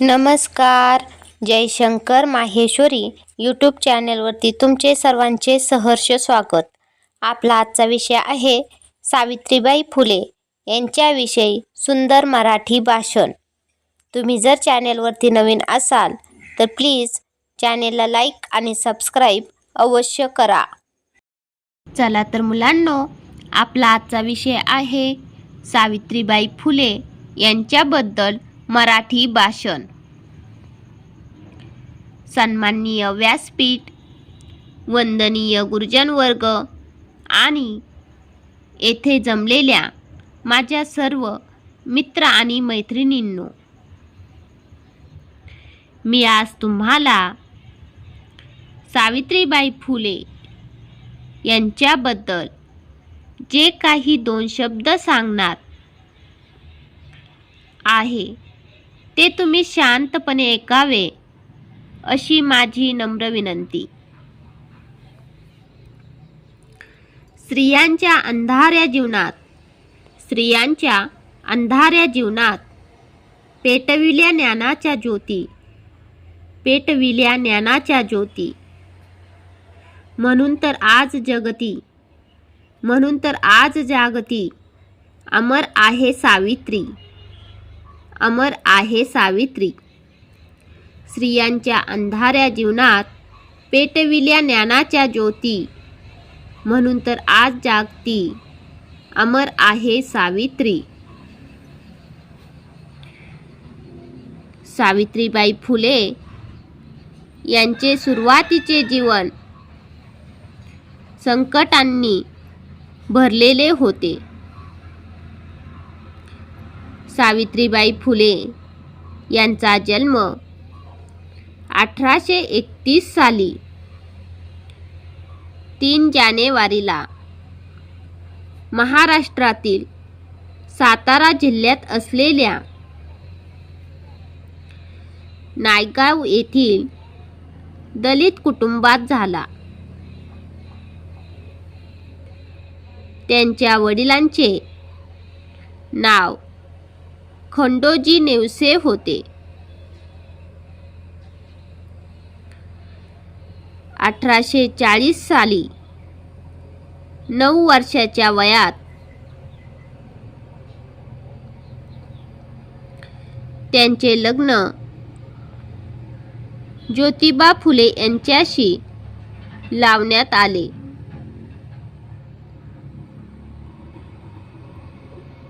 नमस्कार. जयशंकर माहेश्वरी यूट्यूब चॅनलवरती तुमचे सर्वांचे सहर्ष स्वागत. आपला आजचा विषय आहे सावित्रीबाई फुले यांच्याविषयी सुंदर मराठी भाषण. तुम्ही जर चॅनेलवरती नवीन असाल तर प्लीज चॅनेलला लाईक आणि सबस्क्राईब अवश्य करा. चला तर मुलांनो आपला आजचा विषय आहे सावित्रीबाई फुले यांच्याबद्दल मराठी भाषण. सन्माननीय व्यासपीठ वंदनीय गुरुजन वर्ग आणि येथे जमलेल्या माझ्या सर्व मित्र आणि मैत्रिणींनो मी आज तुम्हाला सावित्रीबाई फुले यांच्याबद्दल जे काही दोन शब्द सांगणार आहे ते तुम्ही शांतपणे ऐकावे अशी माझी नम्र विनंती. स्त्रियांच्या अंधाऱ्या जीवनात स्त्रियांच्या अंधाऱ्या जीवनात पेटविल्या ज्ञानाच्या ज्योती पेटविल्या ज्ञानाच्या ज्योती. म्हणून तर आज जगती म्हणून तर आज जागती अमर आहे सावित्री. अमर आहे सावित्री. स्त्रियांच्या अंधाऱ्या जीवनात पेटविल्या ज्ञानाच्या ज्योती. म्हणून तर आज जागती अमर आहे सावित्री. सावित्रीबाई फुले यांचे सुरुवातीचे जीवन संकटांनी भरलेले होते. सावित्रीबाई फुले यांचा जन्म अठराशे एकतीस साली तीन जानेवारीला महाराष्ट्रातील सातारा जिल्ह्यात असलेल्या नायगाव येथील दलित कुटुंबात झाला. त्यांच्या वडिलांचे नाव खंडोजी नेवसे होते. अठराशे चाळीस साली नऊ वर्षाच्या वयात त्यांचे लग्न ज्योतिबा फुले यांच्याशी लावण्यात आले.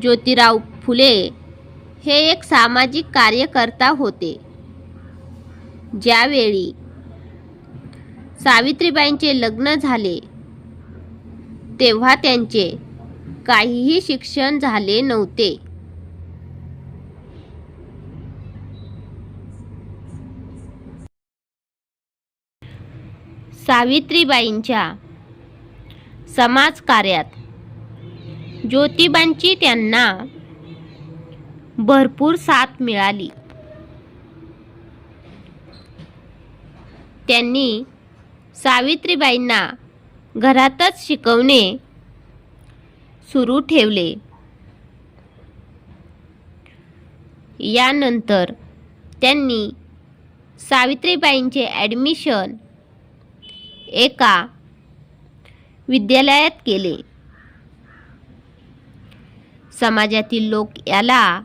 ज्योतिराव फुले हे एक सामाजिक कार्यकर्ता होते. ज्यावेळी सावित्रीबाईंचे लग्न झाले तेव्हा त्यांचे काहीही शिक्षण झाले नव्हते. सावित्रीबाईंच्या समाजकार्यात ज्योतिबांची त्यांना भरपूर साथ मिळाली. त्यांनी सावित्रीबाईंना घरातच शिकवणे सुरू ठेवले. यानंतर त्यांनी सावित्रीबाईंचे ॲडमिशन एका विद्यालयात केले. समाजातील लोक याला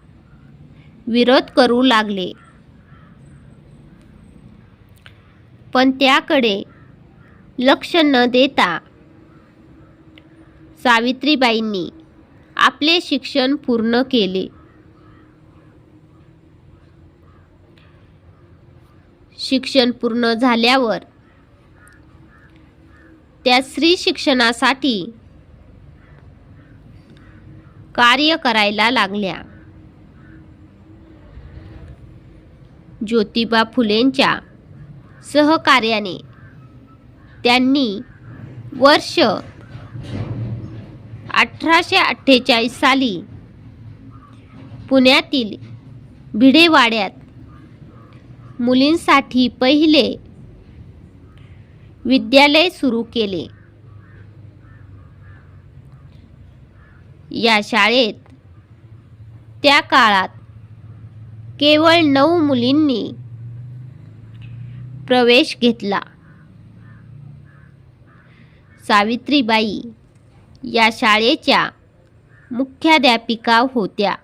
विरोध करू लागले. पण त्याकडे लक्ष न देता सावित्रीबाईंनी आपले शिक्षण पूर्ण केले. शिक्षण पूर्ण झाल्यावर त्या स्त्री शिक्षणासाठी कार्य करायला लागल्या. ज्योतिबा फुलेंच्या सहकार्याने त्यांनी वर्ष अठराशे अठ्ठेचाळीस साली पुण्यातील भिडेवाड्यात मुलींसाठी पहिले विद्यालय सुरू केले. या शाळेत त्या काळात केवळ नऊ मुलींनी प्रवेश घेतला. सावित्रीबाई या शाळेच्या मुख्याध्यापिका होत्या.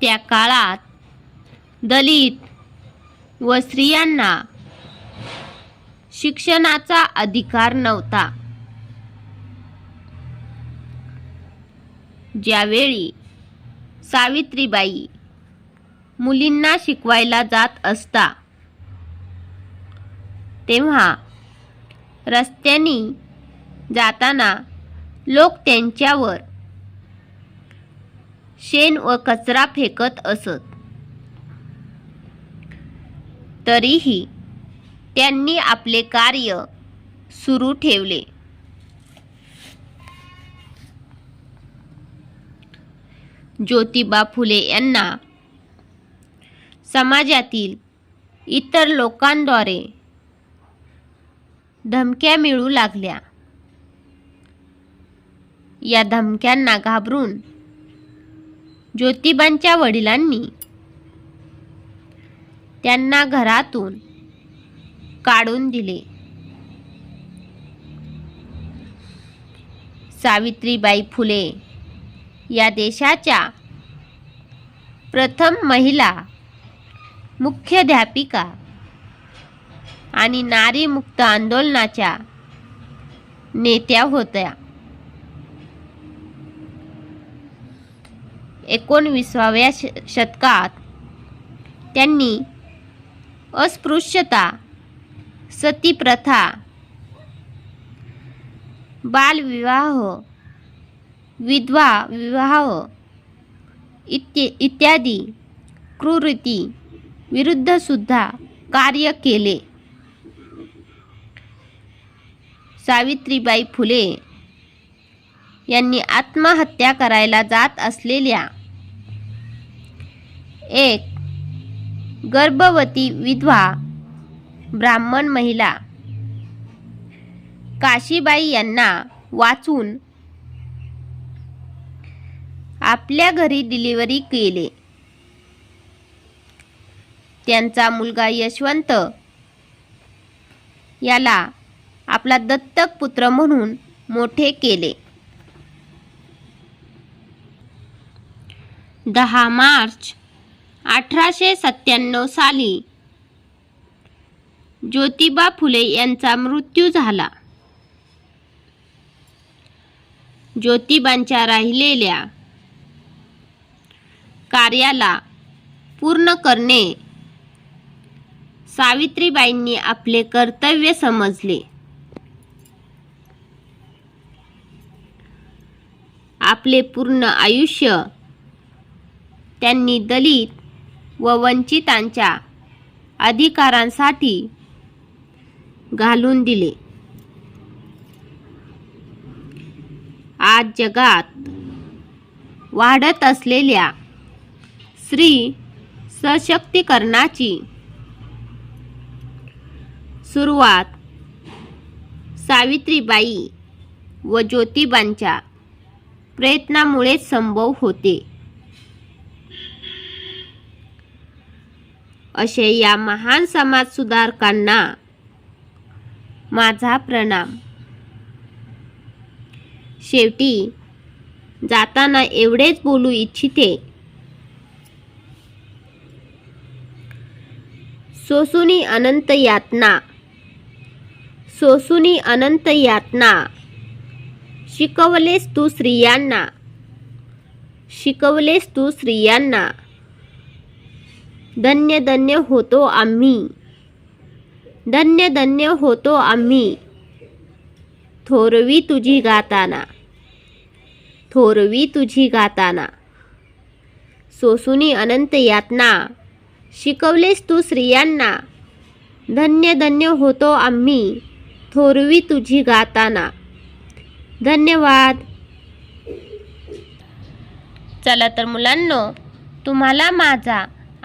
त्या काळात दलित व स्त्रियांना शिक्षणाचा अधिकार नव्हता. ज्यावेळी सावित्रीबाई मुलींना शिकवायला जात असता तेव्हा रस्त्यानी जाताना लोक त्यांच्यावर शेण व कचरा फेकत असत. तरीही त्यांनी आपले कार्य सुरू ठेवले. ज्योतिबा फुले यांना समाजातील इतर लोकांद्वारे धमक्या मिळू लागल्या. या धमक्यांना घाबरून ज्योतिबांच्या वडिलांनी. त्यांना घरातून काढून दिले. सावित्रीबाई फुले या देशाच्या प्रथम महिला मुख्याध्यापिका आणि नारी मुक्त आंदोलनाच्या नेत्या होत्या. एकोणविसाव्या श शतकात त्यांनी अस्पृश्यता सतीप्रथा बालविवाह विधवा विवाह इत्य इत्यादी क्रूरती विरुद्धसुद्धा कार्य केले. सावित्रीबाई फुले यांनी आत्महत्या करायला जात असलेल्या एक. गर्भवती विधवा ब्राह्मण महिला. काशीबाई यांना वाचून आपल्या घरी डिलिव्हरी केले. त्यांचा मुलगा यशवंत याला आपला दत्तक पुत्र म्हणून मोठे केले. दहा मार्च अठराशे सत्त्याण्णव साली ज्योतिबा फुले यांचा मृत्यू झाला. ज्योतिबांच्या राहिलेल्या कार्याला पूर्ण करणे सावित्रीबाईंनी आपले कर्तव्य समजले. आपले पूर्ण आयुष्य त्यांनी दलित व वंचितांच्या अधिकारांसाठी घालून दिले. आज जगात वाढत असलेल्या स्त्री सशक्तीकरणाची सुरुवात सावित्रीबाई व ज्योतिबांच्या प्रयत्नामुळेच संभव होते. असे या महान समाजसुधारकांना माझा प्रणाम. शेवटी जाताना एवढेच बोलू इच्छिते. सोसुनी अनंत यातना. सोसुनी अनंत यातना. शिकवलेस तू स्त्रियांना. शिकवलेस तू स्त्रियांना. धन्य धन्य होतो आम्ही. धन्य धन्य होतो आम्ही. थोरवी तुझी गाताना. थोरवी तुझी गाताना. सोसुनी अनंत यातना. शिकवलेस तू स्त्रियांना. धन्य धन्य होतो आम्ही. थोरवी तुझी गाताना. धन्यवाद. चला तर मुलांनो तुम्हाला माझा